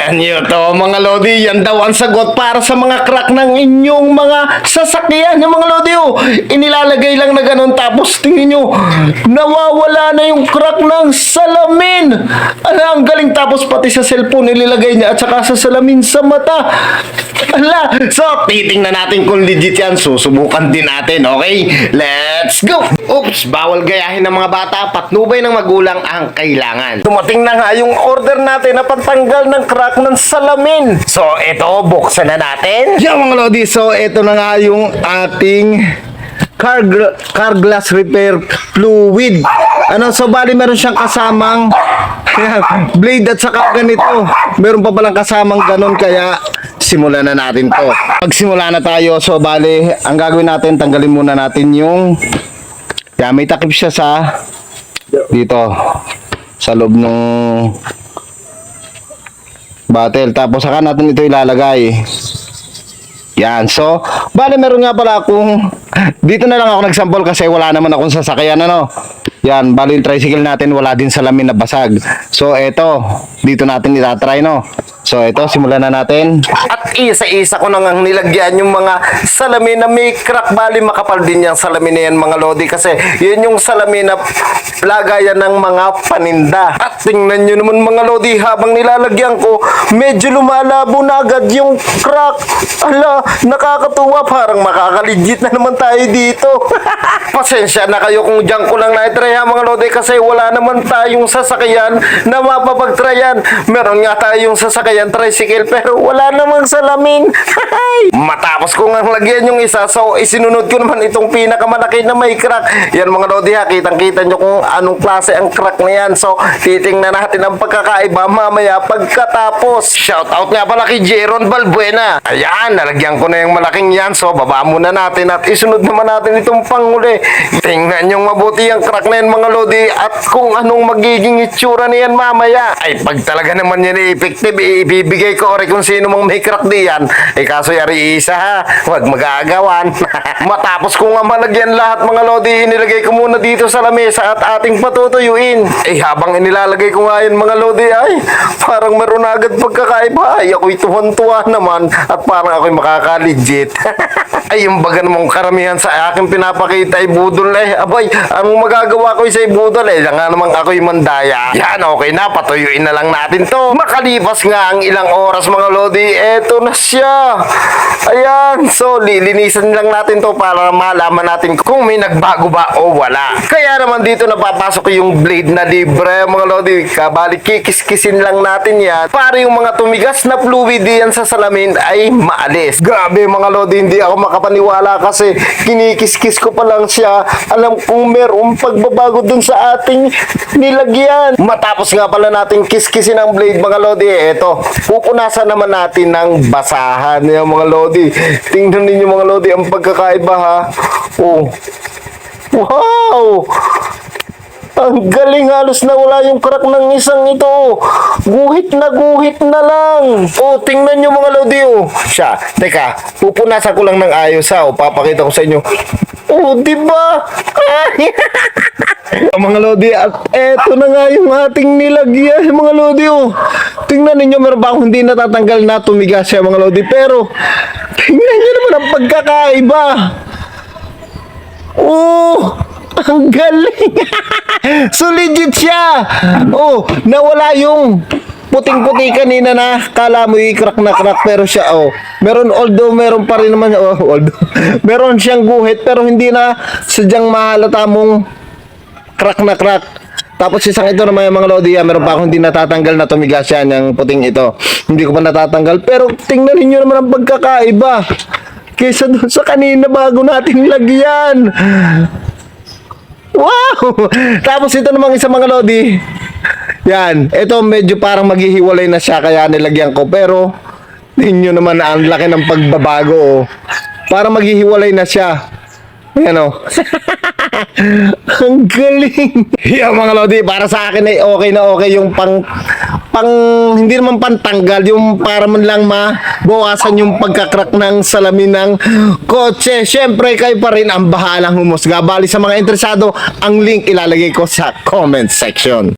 Tingnan niyo to mga Lodi, yan daw ang sagot para sa mga crack ng inyong mga sasakyan. Yung mga Lodi, oh, inilalagay lang na ganun tapos tingin nyo, nawawala na yung crack ng salamin. Ala, ang galing tapos pati sa cellphone nililagay niya at saka sa salamin sa mata. Ala, so titingnan natin kung legit yan. Susubukan din natin, okay? Let's go! Oops, bawal gayahin ng mga bata. Patnubay ng magulang ang kailangan. Dumating na nga yung order natin na pantanggal ng crack ng salamin. So, ito, buksan na natin. Yan mga lodi, so ito na nga yung ating car, gl- car glass repair fluid. Ano, so bali meron siyang kasamang yan, blade at saka ganito. Meron pa palang kasamang ganun kaya simulan na natin to. Pagsimula na tayo, so bali, ang gagawin natin, tanggalin muna natin yung yan, may takip siya sa dito sa loob ng bottle. Tapos saka natin ito ilalagay. Yan. So, bale meron nga pala akong dito na lang ako nagsample kasi wala naman akong sasakyan ano. Yan, bali yung tricycle natin wala din salamin na basag. So, eto, dito natin itatry no. So, ito, simulan na natin. At isa-isa ko nang nilagyan yung mga salamin na may crack. Bali, makapal din yung salamin na yan, mga lodi. Kasi, yun yung salamin na lagayan ng mga paninda. At tingnan nyo naman, mga lodi, habang nilalagyan ko, medyo lumalabo na agad yung crack. Ala, nakakatuwa. Parang makakaligit na naman tayo dito. Pasensya na kayo kung dyan ko lang na-try ha, mga lodi. Kasi wala naman tayong sasakyan na mapapagtrayan. Meron nga tayong sasakyan tricycle pero wala namang salamin. Matapos ko nga lagyan yung isa so isinunod ko naman itong pinakamalaki na may crack. Yan mga lodi ha, kitang-kita nyo kung anong klase ang crack na yan. So titingnan natin ang pagkakaiba mamaya pagkatapos. Shout out nga pala kay Jeron Balbuena. Ayan, nalagyan ko na yung malaking yan. So baba muna natin at isunod naman natin itong panghuli. Tingnan nyo mabuti ang crack na yan mga lodi at kung anong magiging itsura niyan mamaya. Ay pag talaga naman yan effective, ibibigay ko rin kung sino mang may crack diyan. Eh kaso yari isa ha, wag magagawan. Matapos ko nga malagyan lahat mga lodi, inilagay ko muna dito sa lamesa at ating patutuyuin. Eh habang inilalagay ko nga yun mga lodi ay parang meron agad pagkakaiba. Ay ako'y tuwan-tuwa naman at parang ako'y makakaligit. ay yung baga namang karamihan sa aking pinapakita ay budol eh. Abay, ang magagawa ko sa budol eh. Yan nga namang ako'y mandaya. Yan, okay na. Patuyuin na lang natin to. Makalipas nga ang ilang oras mga lodi, eto na siya. Ayan, so lilinisan lang natin to para malaman natin kung may nagbago ba o wala. Kaya naman dito napapasok yung blade na libre mga lodi. Kabali kikis-kisin lang natin yan para yung mga tumigas na fluid diyan sa salamin ay maalis. Grabe mga lodi, hindi ako makapaniwala kasi kinikis-kis ko pa lang siya. Alam kong merong pagbabago dun sa ating nilagyan. Matapos nga pala natin kiskisin ang blade mga lodi, eto, pupunasan naman natin ng basahan yung mga lodi. Tingnan ninyo mga lodi ang pagkakaiba ha. Oh. Wow! Ang galing halos na wala yung crack ng isang ito. Guhit na guhit na lang. Oh, tingnan nyo mga lodi oh. Siya, teka, pupunasan ko lang ng ayos ha. Oh, papakita ko sa inyo. Oh, di ba? Mga lodi, at eto na nga yung ating nilagyan, mga lodi, oh. Tingnan ninyo, meron ba akong hindi natatanggal na tumigas siya, mga lodi, pero, tingnan nyo naman ang pagkakaiba. Oh, ang galing. so legit siya. Oh, nawala yung puting-puti kanina na kala mo i-crack na crack pero siya oh. Meron although meron pa rin naman oh, although, meron siyang guhit pero hindi na sadyang mahalata mong crack na crack. Tapos isang ito naman yung mga lodi, meron pa akong hindi natatanggal na tumigas yan, yung puting ito. Hindi ko pa natatanggal. Pero tingnan niyo naman ang pagkakaiba. Kaysa doon sa kanina bago natin lagyan. Wow! Tapos ito namang isa mga lodi. Yan. Ito medyo parang maghihiwalay na siya kaya nilagyan ko. Pero, ninyo naman na ang laki ng pagbabago. Oh. Parang maghihiwalay na siya. Yan oh. ang galing. Yan mga lodi, para sa akin ay okay na okay yung pang pang hindi naman pantanggal yung para man lang mabawasan yung pagkakrak ng salamin ng kotse. Syempre kayo pa rin ang bahalang humusga. Bali sa mga interesado, ang link ilalagay ko sa comment section.